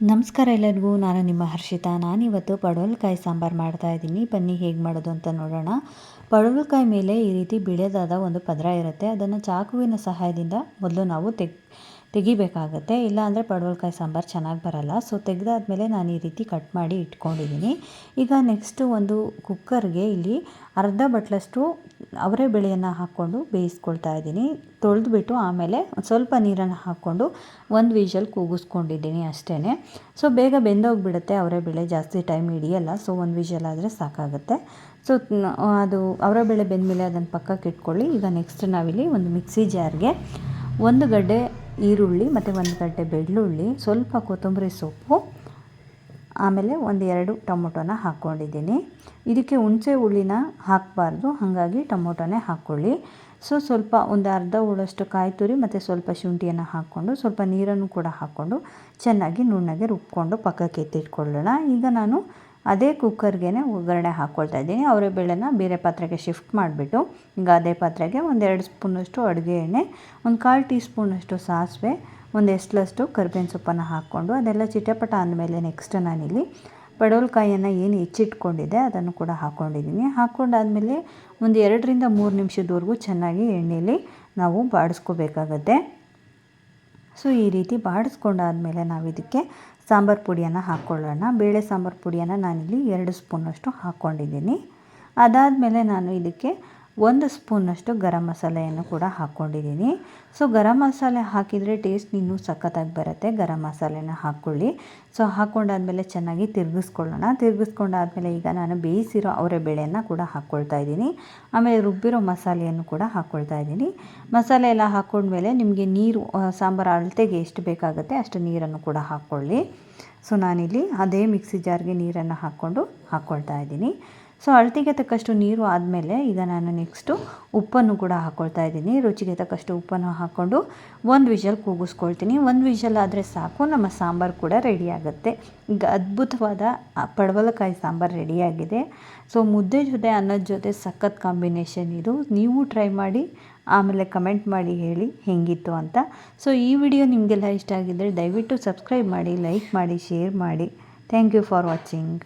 ನಮಸ್ಕಾರ ಎಲ್ಲರಿಗೂ, ನಾನು ನಿಮ್ಮ ಹರ್ಷಿತಾ. ನಾನಿವತ್ತು ಪಡವಲಕಾಯಿ ಸಾಂಬಾರು ಮಾಡ್ತಾ ಇದ್ದೀನಿ. ಬನ್ನಿ, ಹೇಗೆ ಮಾಡೋದು ಅಂತ ನೋಡೋಣ. ಪಡವಲಕಾಯಿ ಮೇಲೆ ಈ ರೀತಿ ಬಿಳಿಯದಾದ ಒಂದು ಪದರ ಇರುತ್ತೆ. ಅದನ್ನು ಚಾಕುವಿನ ಸಹಾಯದಿಂದ ಮೊದಲು ನಾವು ತೆಗ್ ತೆಗಿಬೇಕಾಗತ್ತೆ. ಇಲ್ಲ ಅಂದರೆ ಪಡವಲಕಾಯಿ ಸಾಂಬಾರು ಚೆನ್ನಾಗಿ ಬರಲ್ಲ. ಸೊ ತೆಗೆದಾದ್ಮೇಲೆ ನಾನು ಈ ರೀತಿ ಕಟ್ ಮಾಡಿ ಇಟ್ಕೊಂಡಿದ್ದೀನಿ ಈಗ ನೆಕ್ಸ್ಟು ಒಂದು ಕುಕ್ಕರ್ಗೆ ಇಲ್ಲಿ ಅರ್ಧ ಬಟ್ಲಷ್ಟು ಅವರೆ ಬೆಳೆಯನ್ನು ಹಾಕ್ಕೊಂಡು ಬೇಯಿಸ್ಕೊಳ್ತಾ ಇದ್ದೀನಿ. ತೊಳೆದುಬಿಟ್ಟು ಆಮೇಲೆ ಸ್ವಲ್ಪ ನೀರನ್ನು ಹಾಕ್ಕೊಂಡು ಒಂದು ವಿಷಲ್ ಕೂಗಿಸ್ಕೊಂಡಿದ್ದೀನಿ ಅಷ್ಟೇ ಸೊ ಬೇಗ ಬೆಂದೋಗಿಬಿಡುತ್ತೆ. ಅವರೇ ಬೆಳೆ ಜಾಸ್ತಿ ಟೈಮ್ ಹಿಡಿಯಲ್ಲ. ಸೊ ಒಂದು ವಿಷಲ್ ಆದರೆ ಸಾಕಾಗುತ್ತೆ. ಸೊ ಅದು ಅವರ ಬೇಳೆ ಬೆಂದಮೇಲೆ ಅದನ್ನು ಪಕ್ಕಕ್ಕೆ ಇಟ್ಕೊಳ್ಳಿ. ಈಗ ನೆಕ್ಸ್ಟ್ ನಾವಿಲ್ಲಿ ಒಂದು ಮಿಕ್ಸಿ ಜಾರ್ಗೆ ಒಂದು ಗಡ್ಡೆ ಈರುಳ್ಳಿ ಮತ್ತು ಒಂದು ಗಡ್ಡೆ ಬೆಳ್ಳುಳ್ಳಿ, ಸ್ವಲ್ಪ ಕೊತ್ತಂಬರಿ ಸೊಪ್ಪು, ಆಮೇಲೆ ಒಂದು ಎರಡು ಟೊಮೊಟೊನ ಹಾಕ್ಕೊಂಡಿದ್ದೀನಿ. ಇದಕ್ಕೆ ಹುಣಸೆ ಹುಳಿನ ಹಾಕಬಾರ್ದು, ಹಾಗಾಗಿ ಟೊಮೊಟೊನೇ ಹಾಕ್ಕೊಳ್ಳಿ. ಸೊ ಸ್ವಲ್ಪ ಒಂದು ಅರ್ಧ ಹುಳಷ್ಟು ಕಾಯಿ ತುರಿ ಮತ್ತು ಸ್ವಲ್ಪ ಶುಂಠಿಯನ್ನು ಹಾಕ್ಕೊಂಡು, ಸ್ವಲ್ಪ ನೀರನ್ನು ಕೂಡ ಹಾಕ್ಕೊಂಡು ಚೆನ್ನಾಗಿ ನುಣ್ಣಗೆ ರುಬ್ಕೊಂಡು ಪಕ್ಕಕ್ಕೆ ಎತ್ತಿಟ್ಕೊಳ್ಳೋಣ. ಈಗ ನಾನು ಅದೇ ಕುಕ್ಕರ್ಗೆ ಒಗ್ಗರಣೆ ಹಾಕ್ಕೊಳ್ತಾ ಇದ್ದೀನಿ. ಅವರೇ ಬೇಳೆನ ಬೇರೆ ಪಾತ್ರೆಗೆ ಶಿಫ್ಟ್ ಮಾಡಿಬಿಟ್ಟು ಈಗ ಅದೇ ಪಾತ್ರೆಗೆ ಒಂದೆರಡು ಸ್ಪೂನಷ್ಟು ಅಡುಗೆ ಎಣ್ಣೆ, ಒಂದು ಕಾಲು ಟೀ ಸ್ಪೂನಷ್ಟು ಸಾಸಿವೆ, ಒಂದು ಎಸ್ಲಷ್ಟು ಕರ್ಬೇವಿನ ಸೊಪ್ಪನ್ನು ಹಾಕ್ಕೊಂಡು ಅದೆಲ್ಲ ಚಿಟಪಟ ಅಂದಮೇಲೆ ನೆಕ್ಸ್ಟ್ ನಾನಿಲ್ಲಿ ಪಡವಲಕಾಯಿಯನ್ನು ಏನು ಹೆಚ್ಚಿಟ್ಕೊಂಡಿದ್ದೆ ಅದನ್ನು ಕೂಡ ಹಾಕ್ಕೊಂಡಿದ್ದೀನಿ ಹಾಕ್ಕೊಂಡಾದಮೇಲೆ ಒಂದು ಎರಡರಿಂದ ಮೂರು ನಿಮಿಷದವರೆಗೂ ಚೆನ್ನಾಗಿ ಎಣ್ಣೆಯಲ್ಲಿ ನಾವು ಬಾಡಿಸ್ಕೋಬೇಕಾಗತ್ತೆ. ಸೊ, ಈ ರೀತಿ ಬಾಡಿಸ್ಕೊಂಡಾದಮೇಲೆ ನಾವು ಇದಕ್ಕೆ ಸಾಂಬಾರು ಪುಡಿಯನ್ನು ಹಾಕ್ಕೊಳ್ಳೋಣ ಬೇಳೆ ಸಾಂಬಾರು ಪುಡಿಯನ್ನು ನಾನಿಲ್ಲಿ ಎರಡು ಸ್ಪೂನಷ್ಟು ಹಾಕ್ಕೊಂಡಿದ್ದೀನಿ. ಅದಾದಮೇಲೆ ನಾನು ಇದಕ್ಕೆ ಒಂದು ಸ್ಪೂನಷ್ಟು ಗರಂ ಮಸಾಲೆಯನ್ನು ಕೂಡ ಹಾಕ್ಕೊಂಡಿದ್ದೀನಿ. ಸೊ, ಗರಂ ಮಸಾಲೆ ಹಾಕಿದರೆ ಟೇಸ್ಟ್ ಇನ್ನೂ ಸಖತ್ತಾಗಿ ಬರುತ್ತೆ. ಗರಂ ಮಸಾಲೆನ ಹಾಕ್ಕೊಳ್ಳಿ. ಸೊ ಹಾಕ್ಕೊಂಡಾದಮೇಲೆ ಚೆನ್ನಾಗಿ ತಿರುಗಿಸ್ಕೊಳ್ಳೋಣ. ತಿರುಗಿಸ್ಕೊಂಡಾದಮೇಲೆ ಈಗ ನಾನು ಬೇಯಿಸಿರೋ ಅವರೆ ಬೇಳೆಯನ್ನು ಕೂಡ ಹಾಕ್ಕೊಳ್ತಾ ಇದ್ದೀನಿ. ಆಮೇಲೆ ರುಬ್ಬಿರೋ ಮಸಾಲೆಯನ್ನು ಕೂಡ ಹಾಕ್ಕೊಳ್ತಾ ಇದ್ದೀನಿ. ಮಸಾಲೆ ಎಲ್ಲ ಹಾಕ್ಕೊಂಡ್ಮೇಲೆ ನಿಮಗೆ ನೀರು ಸಾಂಬಾರು ಅಳತೆಗೆ ಎಷ್ಟು ಬೇಕಾಗುತ್ತೆ ಅಷ್ಟು ನೀರನ್ನು ಕೂಡ ಹಾಕ್ಕೊಳ್ಳಿ. ಸೊ, ನಾನಿಲ್ಲಿ ಅದೇ ಮಿಕ್ಸಿ ಜಾರ್ಗೆ ನೀರನ್ನು ಹಾಕ್ಕೊಂಡು ಹಾಕ್ಕೊಳ್ತಾ ಇದ್ದೀನಿ. ಸೊ ಅಳತೆಗೆ ತಕ್ಕಷ್ಟು ನೀರು ಆದಮೇಲೆ ಈಗ ನಾನು ನೆಕ್ಸ್ಟು ಉಪ್ಪನ್ನು ಕೂಡ ಹಾಕ್ಕೊಳ್ತಾ ಇದ್ದೀನಿ. ರುಚಿಗೆ ತಕ್ಕಷ್ಟು ಉಪ್ಪನ್ನು ಹಾಕ್ಕೊಂಡು ಒಂದು ವಿಷಲ್ ಕೂಗಿಸ್ಕೊಳ್ತೀನಿ. ಒಂದು ವಿಷಲ್ ಆದರೆ ಸಾಕು, ನಮ್ಮ ಸಾಂಬಾರು ಕೂಡ ರೆಡಿ ಆಗುತ್ತೆ. ಈಗ ಅದ್ಭುತವಾದ ಪಡವಲಕಾಯಿ ಸಾಂಬಾರು ರೆಡಿಯಾಗಿದೆ ಸೊ ಮುದ್ದೆ ಜೊತೆ ಅನ್ನದ ಜೊತೆ ಸಖತ್ ಕಾಂಬಿನೇಷನ್ ಇದು. ನೀವು ಟ್ರೈ ಮಾಡಿ, ಆಮೇಲೆ ಕಮೆಂಟ್ ಮಾಡಿ ಹೇಳಿ ಹೇಗಿತ್ತು ಅಂತ. ಸೊ ಈ ವಿಡಿಯೋ ನಿಮಗೆಲ್ಲ ಇಷ್ಟ ಆಗಿದ್ದರೆ ದಯವಿಟ್ಟು ಸಬ್ಸ್ಕ್ರೈಬ್ ಮಾಡಿ ಲೈಕ್ ಮಾಡಿ ಶೇರ್ ಮಾಡಿ. Thank you for watching